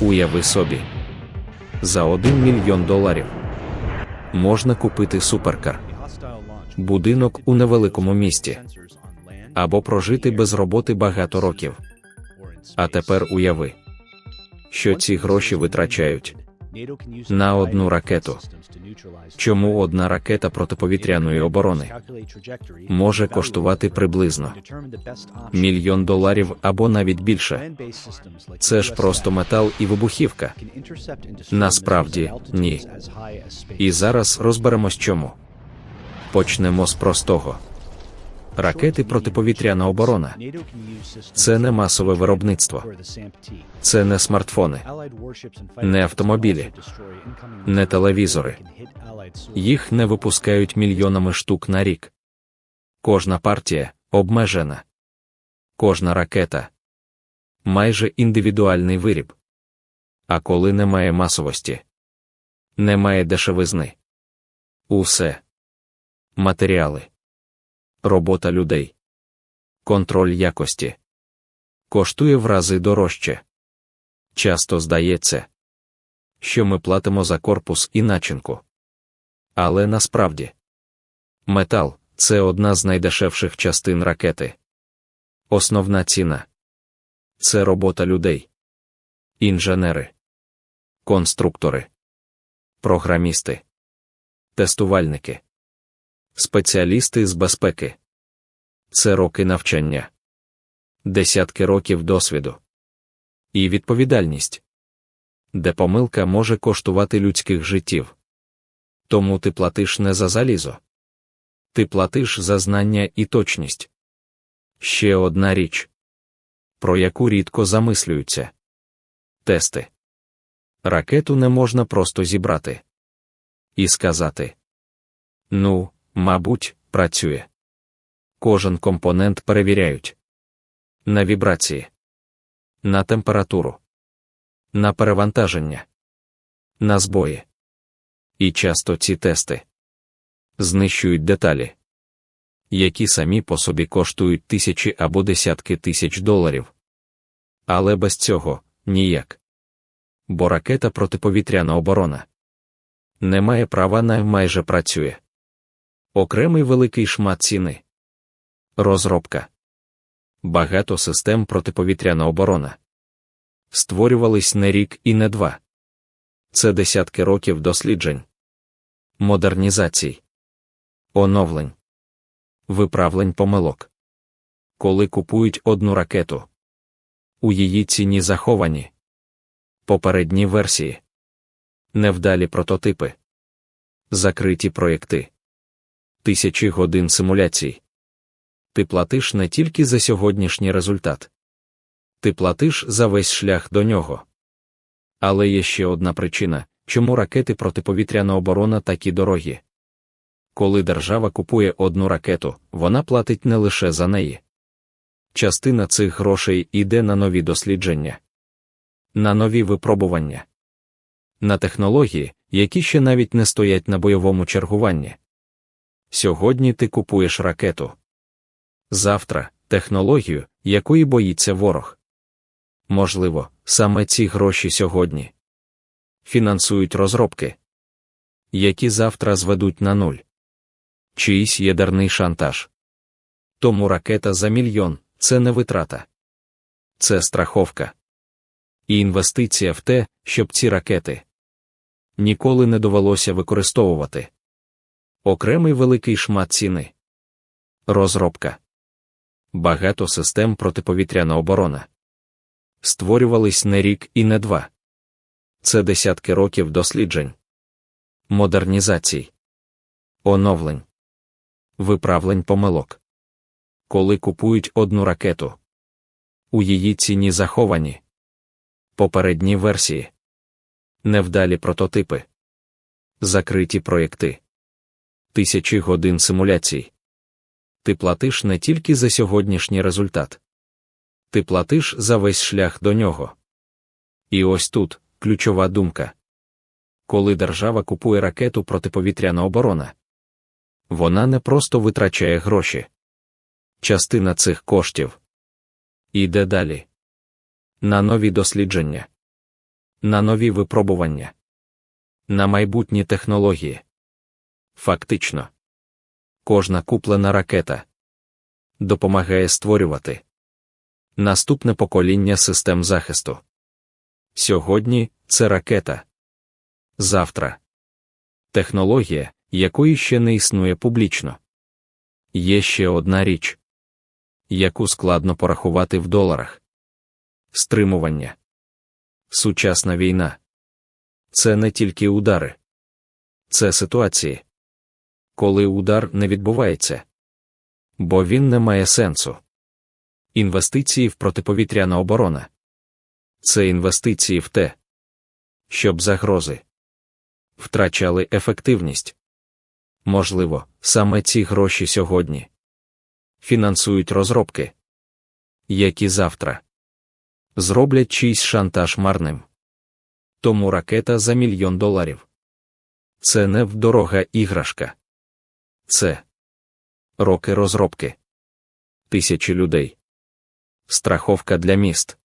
Уяви собі. За 1 мільйон доларів. Можна купити суперкар, будинок у невеликому місті. Або прожити без роботи багато років. А тепер уяви, що ці гроші витрачають на одну ракету. чому одна ракета протиповітряної оборони може коштувати приблизно мільйон доларів або навіть більше. Це ж просто метал і вибухівка. Насправді ні. І зараз розберемось чому. Почнемо з простого. Ракети протиповітряна оборона це не масове виробництво, це не смартфони, не автомобілі, не телевізори. Їх не випускають мільйонами штук на рік. Кожна партія обмежена. Кожна ракета майже індивідуальний виріб. А коли немає масовості, немає дешевизни. Усе матеріали, робота людей, контроль якості коштує в рази дорожче. Часто здається, що ми платимо за корпус і начинку. Але насправді метал це одна з найдешевших частин ракети. Основна ціна це робота людей, інженери, конструктори, програмісти, тестувальники, спеціалісти з безпеки. Це роки навчання, десятки років досвіду і відповідальність, де помилка може коштувати людських життів. Тому ти платиш не за залізо. Ти платиш за знання і точність. Ще одна річ, про яку рідко замислюються тести. Ракету не можна просто зібрати і сказати: Ну, мабуть, працює. Кожен компонент перевіряють на вібрації, на температуру, на перевантаження, на збої. І часто ці тести знищують деталі, які самі по собі коштують тисячі або десятки тисяч доларів. Але без цього ніяк. Бо ракета протиповітряна оборона не має права на майже працює. Окремий великий шмат ціни. Розробка. Багато систем протиповітряна оборона. Створювались не рік і не два. Це десятки років досліджень, модернізацій, оновлень, виправлень помилок. Коли купують одну ракету, у її ціні заховані попередні версії, невдалі прототипи, закриті проєкти, тисячі годин симуляцій. Ти платиш не тільки за сьогоднішній результат, ти платиш за весь шлях до нього. Але є ще одна причина, чому ракети протиповітряна оборона такі дорогі. Коли держава купує одну ракету, вона платить не лише за неї. Частина цих грошей йде на нові дослідження, на нові випробування, на технології, які ще навіть не стоять на бойовому чергуванні. Сьогодні ти купуєш ракету. Завтра технологію, якої боїться ворог. Можливо, саме ці гроші сьогодні фінансують розробки, які завтра зведуть на нуль. Чийсь ядерний шантаж. Тому ракета за мільйон це не витрата, це страховка. І інвестиція в те, щоб ці ракети ніколи не довелося використовувати. Окремий великий шмат ціни. Розробка. Багато систем протиповітряна оборона. Створювались не рік і не два. Це десятки років досліджень, модернізацій, оновлень, виправлень помилок. Коли купують одну ракету, у її ціні заховані попередні версії, невдалі прототипи, закриті проєкти, тисячі годин симуляцій. Ти платиш не тільки за сьогоднішній результат, ти платиш за весь шлях до нього. І ось тут ключова думка. Коли держава купує ракету протиповітряна оборона, вона не просто витрачає гроші. Частина цих коштів іде далі. на нові дослідження, на нові випробування, на майбутні технології. Фактично, кожна куплена ракета допомагає створювати наступне покоління систем захисту. Сьогодні це ракета. Завтра технологія, якої ще не існує публічно. Є ще одна річ, яку складно порахувати в доларах стримування. Сучасна війна це не тільки удари, це ситуації, коли удар не відбувається, бо він не має сенсу. Інвестиції в протиповітряна оборона це інвестиції в те, щоб загрози втрачали ефективність. Можливо, саме ці гроші сьогодні фінансують розробки, які завтра зроблять чийсь шантаж марним. Тому ракета за мільйон доларів. Це не вдорога іграшка. Це роки розробки. Тисячі людей. Страховка для міст.